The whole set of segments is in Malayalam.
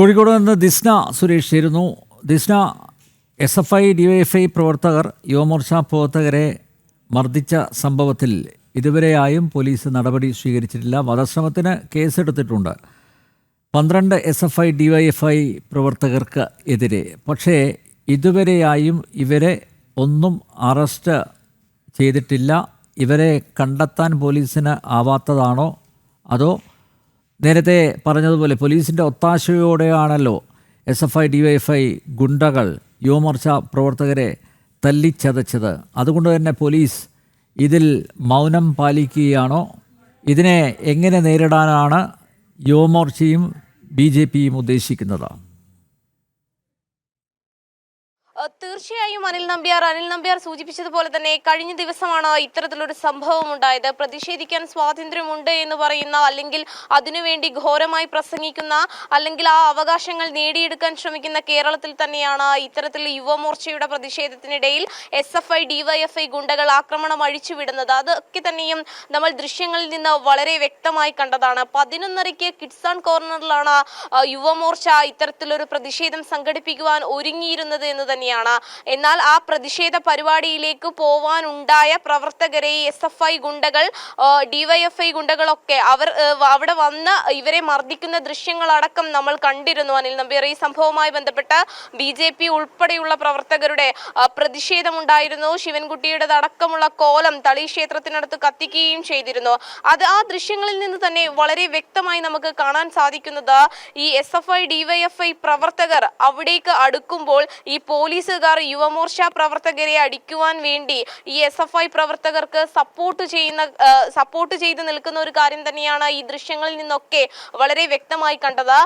കോഴിക്കോട് നിന്ന് ദിസ്ന സുരേഷ് ചേരുന്നു. Disna S F I DYFI പ്രവർത്തകർ യുവമോർച്ച പ്രവർത്തകരെ മർദ്ദിച്ച സംഭവത്തിൽ ഇതുവരെയായും പോലീസ് നടപടി സ്വീകരിച്ചിട്ടില്ല. വധശ്രമത്തിന് കേസെടുത്തിട്ടുണ്ട്. പന്ത്രണ്ട് എസ് എഫ് ഐ ഡിവൈഎഫ്ഐ പ്രവർത്തകർക്ക് എതിരെ. പക്ഷേ ഇതുവരെയായും ഇവരെ ഒന്നും അറസ്റ്റ് ചെയ്തിട്ടില്ല. ഇവരെ കണ്ടെത്താൻ പോലീസിന് ആവാത്തതാണോ? അതോ നേരത്തെ പറഞ്ഞതുപോലെ പോലീസിന്റെ ഒത്താശയോടെയാണല്ലോ S F I D Y F I ഗുണ്ടകൾ യുവമോർച്ച പ്രവർത്തകരെ തല്ലിച്ചതച്ചത്. അതുകൊണ്ട് തന്നെ പോലീസ് ഇതിൽ മൗനം പാലിക്കുകയാണോ? ഇതിനെ എങ്ങനെ നേരിടാനാണ് യുവമോർച്ചയും ബി ജെ പിയും ഉദ്ദേശിക്കുന്നത്? തീർച്ചയായും അനിൽ നമ്പ്യാർ അനിൽ നമ്പ്യാർ സൂചിപ്പിച്ചതുപോലെ തന്നെ കഴിഞ്ഞ ദിവസമാണ് ഇത്തരത്തിലൊരു സംഭവം ഉണ്ടായത്. പ്രതിഷേധിക്കാൻ സ്വാതന്ത്ര്യമുണ്ട് എന്ന് പറയുന്ന അല്ലെങ്കിൽ അതിനുവേണ്ടി ഘോരമായി പ്രസംഗിക്കുന്ന അല്ലെങ്കിൽ ആ അവകാശങ്ങൾ നേടിയെടുക്കാൻ ശ്രമിക്കുന്ന കേരളത്തിൽ തന്നെയാണ് ഇത്തരത്തിൽ യുവമോർച്ചയുടെ പ്രതിഷേധത്തിനിടയിൽ എസ് എഫ് ഐ ഡിവൈഎഫ്ഐ ഗുണ്ടകൾ ആക്രമണം അഴിച്ചുവിടുന്നത്. അതൊക്കെ തന്നെയും നമ്മൾ ദൃശ്യങ്ങളിൽ നിന്ന് വളരെ വ്യക്തമായി കണ്ടതാണ്. പതിനൊന്നരയ്ക്ക് കിഡ്സ് ആൺ കോർണറിലാണ് യുവമോർച്ച ഇത്തരത്തിലൊരു പ്രതിഷേധം സംഘടിപ്പിക്കുവാൻ ഒരുങ്ങിയിരുന്നത് എന്ന് തന്നെയാണ്. എന്നാൽ ആ പ്രതിഷേധ പരിപാടിയിലേക്ക് പോവാനുണ്ടായ പ്രവർത്തകരെ എസ് എഫ് ഐ ഗുണ്ടകൾ ഡിവൈഎഫ്ഐ ഗുണ്ടകളൊക്കെ അവർ അവിടെ വന്ന് ഇവരെ മർദ്ദിക്കുന്ന ദൃശ്യങ്ങളടക്കം നമ്മൾ കണ്ടിരുന്നു. അനിൽ നമ്പ്യാർ ഈ സംഭവവുമായി ബന്ധപ്പെട്ട് ബി ജെ പി ഉൾപ്പെടെയുള്ള പ്രവർത്തകരുടെ പ്രതിഷേധമുണ്ടായിരുന്നു. ശിവൻകുട്ടിയുടെ അടക്കമുള്ള കോലം തളി ക്ഷേത്രത്തിനടുത്ത് കത്തിക്കുകയും ചെയ്തിരുന്നു. അത് ആ ദൃശ്യങ്ങളിൽ നിന്ന് തന്നെ വളരെ വ്യക്തമായി നമുക്ക് കാണാൻ സാധിക്കുന്നത് ഈ എസ് എഫ് ഐ ഡിവൈഎഫ്ഐ പ്രവർത്തകർ അവിടേക്ക് അടുക്കുമ്പോൾ ഈ പോലീസുകാർ യുവമോർച്ച പ്രവർത്തകരെ അടിക്കുവാൻ വേണ്ടി ഈ എസ് എഫ് ഐ പ്രവർത്തകർക്ക് സപ്പോർട്ട് ചെയ്യുന്ന സപ്പോർട്ട് ചെയ്ത് നിൽക്കുന്ന ഒരു കാര്യം തന്നെയാണ് ഈ ദൃശ്യങ്ങളിൽ നിന്നൊക്കെ വളരെ വ്യക്തമായി കണ്ടത്.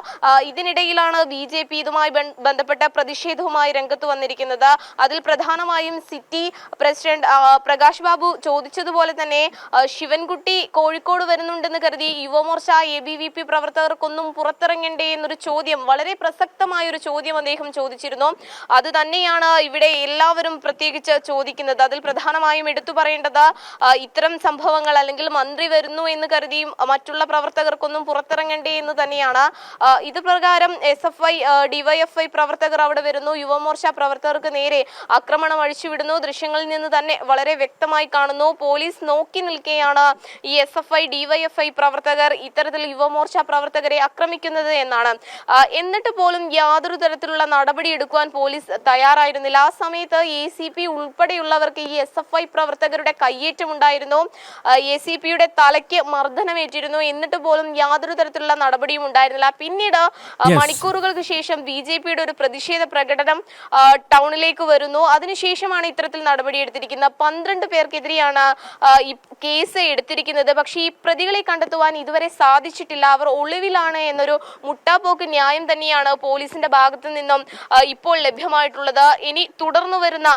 ഇതിനിടയിലാണ് ബി ജെ പി ഇതുമായി ബന്ധപ്പെട്ട പ്രതിഷേധവുമായി രംഗത്ത് വന്നിരിക്കുന്നത്. അതിൽ പ്രധാനമായും സിറ്റി പ്രസിഡന്റ് പ്രകാശ് ബാബു ചോദിച്ചതുപോലെ തന്നെ ശിവൻകുട്ടി കോഴിക്കോട് വരുന്നുണ്ടെന്ന് കരുതി Yuvamorcha A B V P പ്രവർത്തകർക്കൊന്നും പുറത്തിറങ്ങണ്ടേ എന്നൊരു ചോദ്യം വളരെ പ്രസക്തമായ ഒരു ചോദ്യം അദ്ദേഹം ചോദിച്ചിരുന്നു. അത് തന്നെയാണ് ഇവിടെ എല്ലാവരും പ്രത്യേകിച്ച് ചോദിക്കുന്നത്. അതിൽ പ്രധാനമായും എടുത്തു പറയേണ്ടത് ഇത്തരം സംഭവങ്ങൾ അല്ലെങ്കിൽ മന്ത്രി വരുന്നു എന്ന് കരുതി മറ്റുള്ള പ്രവർത്തകർക്കൊന്നും പുറത്തിറങ്ങണ്ടേ എന്ന് തന്നെയാണ്. ഇത് പ്രകാരം എസ് എഫ് ഐ ഡിവൈഎഫ്ഐ പ്രവർത്തകർ അവിടെ വരുന്നു. യുവമോർച്ച പ്രവർത്തകർക്ക് നേരെ ആക്രമണം അഴിച്ചുവിടുന്നു. ദൃശ്യങ്ങളിൽ നിന്ന് തന്നെ വളരെ വ്യക്തമായി കാണുന്നു. പോലീസ് നോക്കി നിൽക്കെയാണ് ഈ എസ് എഫ് ഐ ഡിവൈഎഫ്ഐ പ്രവർത്തകർ ഇത്തരത്തിൽ യുവമോർച്ച പ്രവർത്തകരെ ആക്രമിക്കുന്നത് എന്നാണ്. എന്നിട്ട് പോലും യാതൊരു തരത്തിലുള്ള നടപടി എടുക്കുവാൻ പോലീസ് തയ്യാറായിരുന്നില്ല. ആ സമയത്ത് എ സി പി ഉൾപ്പെടെയുള്ളവർക്ക് ഈ എസ് എഫ് ഐ പ്രവർത്തകരുടെ കയ്യേറ്റമുണ്ടായിരുന്നു. എ സി പിയുടെ തലയ്ക്ക് മർദ്ദനമേറ്റിരുന്നു. എന്നിട്ട് പോലും യാതൊരു തരത്തിലുള്ള നടപടിയും ഉണ്ടായിരുന്നില്ല. പിന്നീട് മണിക്കൂറുകൾക്ക് ശേഷം ബി ജെ പിയുടെ ഒരു പ്രതിഷേധ പ്രകടനം ടൗണിലേക്ക് വരുന്നു. അതിനുശേഷമാണ് ഇത്തരത്തിൽ നടപടിയെടുത്തിരിക്കുന്നത്. പന്ത്രണ്ട് പേർക്കെതിരെയാണ് ഈ കേസ് എടുത്തിരിക്കുന്നത്. പക്ഷേ ഈ പ്രതികളെ കണ്ടെത്തുവാൻ ഇതുവരെ സാധിച്ചിട്ടില്ല. അവർ ഒളിവിലാണ് എന്നൊരു മുട്ടാപ്പോക്ക് ന്യായം തന്നെയാണ് പോലീസിന്റെ ഭാഗത്തു നിന്നും ഇപ്പോൾ ലഭ്യമായിട്ടുള്ളത്. ഇനി തുടർന്നു വരുന്ന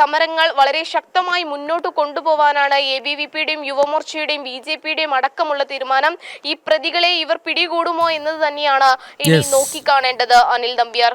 സമരങ്ങൾ വളരെ ശക്തമായി മുന്നോട്ട് കൊണ്ടുപോവാനാണ് എ ബി വി പിയുടെയും യുവമോർച്ചയുടെയും ബി ജെ പിയുടെയും അടക്കമുള്ള തീരുമാനം. ഈ പ്രതികളെ ഇവർ പിടികൂടുമോ എന്നത് തന്നെയാണ് ഇനി നോക്കിക്കാണേണ്ടത് അനിൽ നമ്പ്യാർ.